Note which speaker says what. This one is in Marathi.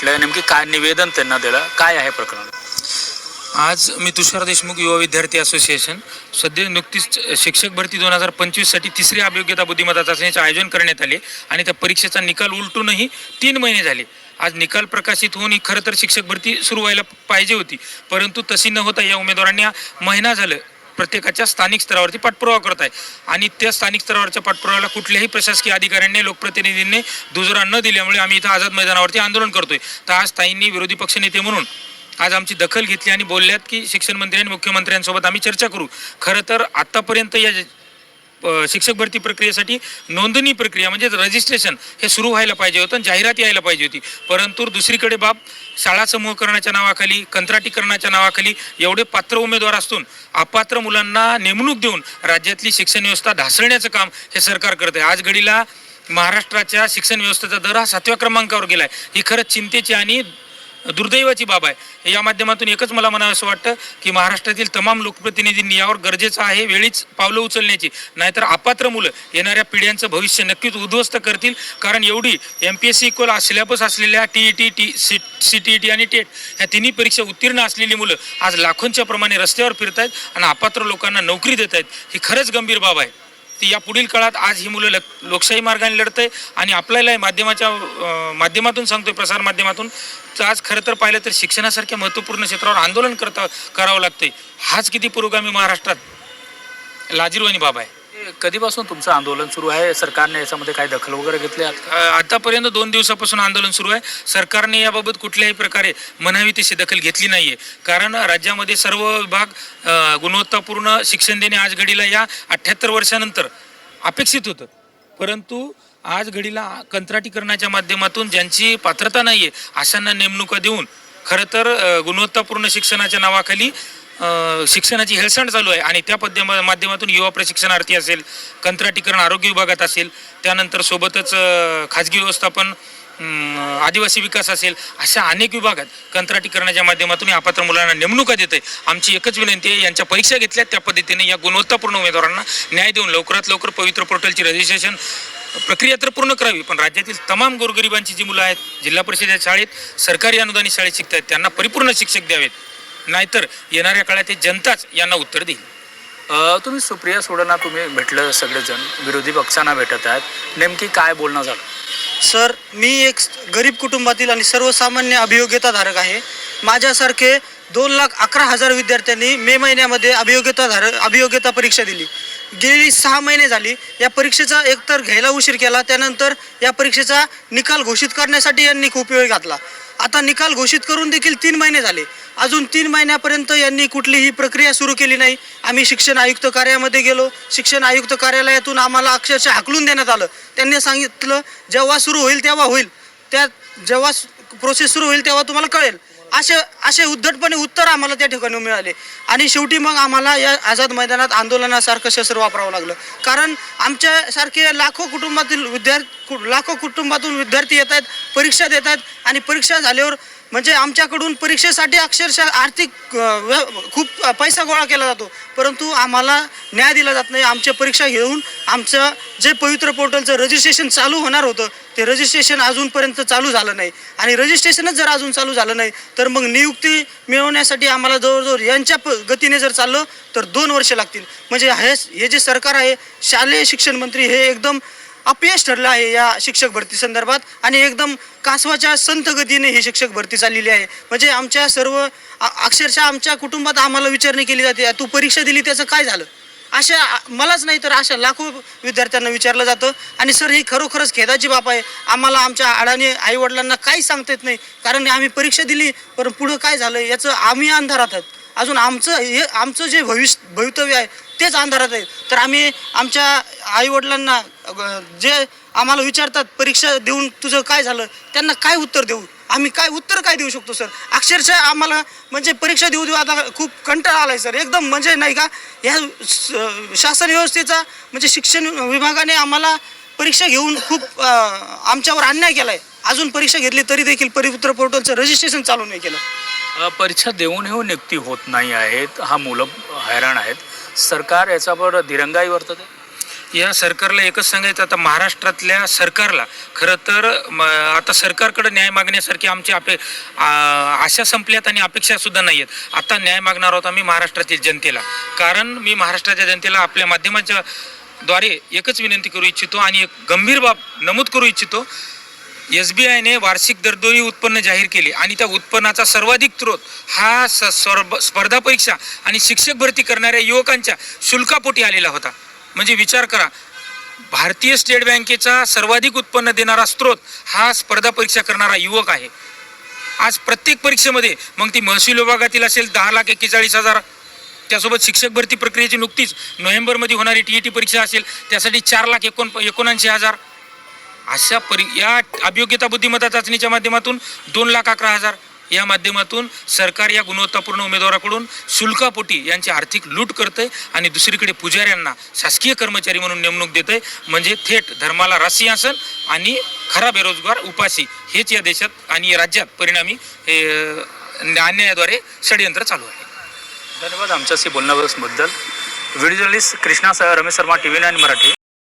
Speaker 1: भेटलं नेमकी काय निवेदन त्यांना दिलं? काय आहे प्रकरण?
Speaker 2: आज मी तुषार देशमुख युवा विद्यार्थी असोसिएशन सध्या नुकतीच शिक्षक भरती दोन हजार पंचवीससाठी तिसरी अभियोग्यता बुद्धिमत्ता चाचणीचे आयोजन करण्यात आले आणि त्या परीक्षेचा निकाल उलटूनही तीन महिने झाले. आज निकाल प्रकाशित होऊन ही खरं तर शिक्षक भरती सुरू व्हायला पाहिजे होती परंतु तशी न होता या उमेदवारांनी महिना झालं. प्रत्येकाच्या स्थानिक स्तरावरती पाठपुरावा करत आहे. आणि त्या स्थानिक स्तरावरच्या पाठपुराव्याला कुठल्याही प्रशासकीय अधिकाऱ्यांनी लोकप्रतिनिधींनी दुजोरा न दिल्यामुळे आम्ही इथं आझाद मैदानावरती आंदोलन करतोय. तर आज ताईंनी विरोधी पक्षनेते म्हणून आज आमची दखल घेतली आणि बोलल्यात की शिक्षण मंत्री आणि मुख्यमंत्र्यांसोबत आम्ही चर्चा करू. खरं तर आत्तापर्यंत या शिक्षक भरती प्रक्रियेसाठी नोंदणी प्रक्रिया म्हणजे रजिस्ट्रेशन हे सुरू व्हायला पाहिजे होतं आणि जाहिरात यायला पाहिजे होती. परंतु दुसरीकडे बाब शाळा समूहकरणाच्या नावाखाली कंत्राटीकरणाच्या नावाखाली एवढे पात्र उमेदवार असून अपात्र मुलांना नेमणूक देऊन राज्यातली शिक्षण व्यवस्था ढासळण्याचं काम हे सरकार करत आहे. आज घडीला महाराष्ट्राच्या शिक्षण व्यवस्थेचा दर हा सातव्या क्रमांकावर गेला आहे ही खरंच चिंतेची आणि दुर्दैवाची बाब आहे. या माध्यमातून एकच मला म्हणावं असं वाटतं की महाराष्ट्रातील तमाम लोकप्रतिनिधींनी यावर गरजेचं आहे वेळीच पावलं उचलण्याची. नाहीतर अपात्र मुलं येणाऱ्या पिढ्यांचं भविष्य नक्कीच उद्ध्वस्त करतील. कारण एवढी M P S C equal syllabus असलेल्या T E T T C C T E T आणि टेट ह्या तिन्ही परीक्षा उत्तीर्ण असलेली मुलं आज लाखोंच्या प्रमाणे रस्त्यावर फिरत आहेत आणि अपात्र लोकांना नोकरी देत आहेत ही खरंच गंभीर बाब आहे. ती या पुढील काळात आज ही मुलं लोकशाही मार्गाने लढत आहे आणि आपल्याला माध्यमाच्या माध्यमातून सांगतोय प्रसार माध्यमातून. तर आज खरं तर पाहिलं तर शिक्षणासारख्या महत्त्वपूर्ण क्षेत्रावर आंदोलन करता करावं लागतंय. हाच किती पुरोगामी महाराष्ट्रात लाजीरवाणी बाब आहे.
Speaker 1: कधीपासून तुमचं आंदोलन सुरू आहे? सरकारने याच्यामध्ये काही दखल वगैरे घेतली आहे?
Speaker 2: अ, आतापर्यंत दोन दिवसापासून आंदोलन सुरू आहे. सरकारने याबाबत कुठल्याही प्रकारे म्हणावी तशी दखल घेतली नाहीये. कारण राज्यामध्ये सर्व विभाग अ, गुणवत्तापूर्ण शिक्षण देणे आज घडीला या अठ्ठ्याहत्तर वर्षानंतर अपेक्षित होतं. परंतु आज घडीला कंत्राटीकरणाच्या माध्यमातून ज्यांची पात्रता नाही आहे अशांना नेमणुका देऊन खरं तर अ, गुणवत्तापूर्ण शिक्षणाच्या नावाखाली शिक्षणाची हेळसांड चालू आहे आणि त्या पद्य माध्यमातून युवा प्रशिक्षणार्थी असेल कंत्राटीकरण आरोग्य विभागात असेल त्यानंतर सोबतच खाजगी व्यवस्थापन आदिवासी विकास असेल अशा अनेक विभागात कंत्राटीकरणाच्या माध्यमातून या पात्र मुलांना नेमणुका देत आहे आमची एकच विनंती आहे यांच्या परीक्षा घेतल्या त्या पद्धतीने या गुणवत्तापूर्ण उमेदवारांना न्याय देऊन लवकरात लवकर पवित्र पोर्टलची रजिस्ट्रेशन प्रक्रिया तर पूर्ण करावी पण राज्यातील तमाम गोरगरिबांची जी मुलं आहेत जिल्हा परिषदेच्या शाळेत सरकारी अनुदानित शाळेत शिकत आहेत त्यांना परिपूर्ण शिक्षक द्यावेत. नाहीतर येणाऱ्या काळात हे जनताच यांना उत्तर देईल.
Speaker 1: अ, तुम्ही सुप्रिया सोडना तुम्ही भेटलं सगळेजण विरोधी पक्षांना भेटत आहेत. नेमकी काय बोलणं झालं?
Speaker 3: सर मी एक गरीब कुटुंबातील आणि सर्वसामान्य अभियोग्यताधारक आहे. माझ्यासारखे दोन लाख अकरा हजार विद्यार्थ्यांनी मे महिन्यामध्ये अभियोग्यता धारक अभियोग्यता परीक्षा दिली. गेली सहा महिने झाली. या परीक्षेचा एकतर घ्यायला उशीर केला त्यानंतर या परीक्षेचा निकाल घोषित करण्यासाठी यांनी खूप वेळ घातला. आता निकाल घोषित करून देखील तीन महिने झाले. अजून तीन महिन्यापर्यंत यांनी कुठलीही प्रक्रिया सुरू केली नाही. आम्ही शिक्षण आयुक्त कार्यामध्ये गेलो. शिक्षण आयुक्त कार्यालयातून आम्हाला अक्षरशः हाकलून देण्यात आलं. त्यांनी सांगितलं जेव्हा सुरू होईल तेव्हा होईल. त्या जेव्हा प्रोसेस सुरू होईल तेव्हा तुम्हाला कळेल. असे असे उद्धटपणे उत्तर आम्हाला त्या ठिकाणी मिळाले. आणि शेवटी मग आम्हाला या आझाद मैदानात आंदोलनासारखं शस्त्र वापरावं लागलं. कारण आमच्यासारखे लाखो कुटुंबातील विद्यार्थी लाखो कुटुंबातून विद्यार्थी येत आहेत परीक्षा देत आहेत. आणि परीक्षा झाल्यावर म्हणजे आमच्याकडून परीक्षेसाठी अक्षरशः आर्थिक व्य- खूप पैसा गोळा केला जातो. परंतु आम्हाला न्याय दिला जात नाही. आमच्या परीक्षा घेऊन आमचं जे पवित्र पोर्टलचं रजिस्ट्रेशन चालू होणार होतं ते रजिस्ट्रेशन अजूनपर्यंत चालू झालं नाही. आणि रजिस्ट्रेशनच जर अजून चालू झालं नाही तर मग नियुक्ती मिळवण्यासाठी आम्हाला जवळजवळ यांच्या प गतीने जर चाललं तर दोन वर्ष लागतील. म्हणजे हे हे जे सरकार आहे शालेय शिक्षण मंत्री हे एकदम अपयश ठरलं आहे या शिक्षक भरती संदर्भात आणि एकदम कासवाच्या संत गतीने ही शिक्षक भरती चाललेली आहे. म्हणजे आमच्या सर्व अक्षरशः आमच्या कुटुंबात आम्हाला विचारणी केली जाते तू परीक्षा दिली त्याचं काय झालं? अशा मलाच नाही तर अशा लाखो विद्यार्थ्यांना विचारलं जातं. आणि सर ही खरोखरच खेदाची बाप आहे. आम्हाला आमच्या आडाने आईवडिलांना काही सांगता येत नाही. कारण आम्ही परीक्षा दिली पण पुढं काय झालं याचं आम्ही अंधारात आहोत. अजून आमचं हे आमचं जे भविष्य भवितव्य आहे तेच अंधारात आहे. तर आम्ही आमच्या आईवडिलांना जे आम्हाला विचारतात परीक्षा देऊन तुझं काय झालं? त्यांना काय उत्तर देऊ? आम्ही काय उत्तर काय देऊ शकतो सर? अक्षरशः आम्हाला म्हणजे परीक्षा देऊ देऊ आता खूप कंटाळा आहे सर. एकदम म्हणजे नाही का ह्या शासन व्यवस्थेचा म्हणजे शिक्षण विभागाने आम्हाला परीक्षा घेऊन खूप आमच्यावर अन्याय केला आहे अजून परीक्षा घेतली तरी देखील परिपुत्र पोर्टलचं रजिस्ट्रेशन चालू नाही केलं.
Speaker 1: अ, परीक्षा देऊनही नियुक्ती होत नाही आहेत. हा मुलं हैराण आहेत. सरकार याच्यावर दिरंगाई वर्तते
Speaker 2: या सरकारला एकच सांगायचं आता महाराष्ट्रातल्या सरकारला. खरं तर म, आता सरकारकडे न्याय मागण्यासारखी आमची अपे आशा संपल्यात आणि अपेक्षासुद्धा नाही आहेत आता न्याय मागणार आहोत आम्ही महाराष्ट्रातील जनतेला. कारण मी महाराष्ट्राच्या जनतेला आपल्या माध्यमाच्या द्वारे एकच विनंती करू इच्छितो आणि एक गंभीर बाब नमूद करू इच्छितो. एस बी आयने वार्षिक दरडोई उत्पन्न जाहीर केले आणि त्या उत्पन्नाचा सर्वाधिक स्रोत हा स स्पर्धा परीक्षा आणि शिक्षक भरती करणाऱ्या युवकांच्या शुल्कापोटी आलेला होता. म्हणजे विचार करा. भारतीय स्टेट बँकेचा सर्वाधिक उत्पन्न देणारा स्रोत हा स्पर्धा परीक्षा करणारा युवक आहे. आज प्रत्येक परीक्षेमध्ये मग ती महसूल विभागातील असेल दहा लाख एक्केचाळीस हजार. त्यासोबत शिक्षक भरती प्रक्रियेची नुकतीच नोव्हेंबरमध्ये होणारी टी ई टी परीक्षा असेल त्यासाठी चार लाख एकोण एकोणऐंशी हजार. अशा परि या अभियोग्यता बुद्धिमत्ता चाचणीच्या माध्यमातून दोन लाख अकरा हजार. या माध्यमातून सरकार या गुणवत्तापूर्ण उमेदवाराकडून शुल्कापोटी यांची आर्थिक लूट करतंय आणि दुसरीकडे पुजाऱ्यांना शासकीय कर्मचारी म्हणून नेमणूक देते म्हणजे थेट धर्माला रासिंहासन आणि खरा बेरोजगार उपाशी. हेच या देशात आणि राज्यात परिणामी हे अन्यायाद्वारे षडयंत्र चालू आहे.
Speaker 1: धन्यवाद आमच्याशी बोलण्याबद्दल. Video journalist Krishna Ramesh Sharma T V nine Marathi.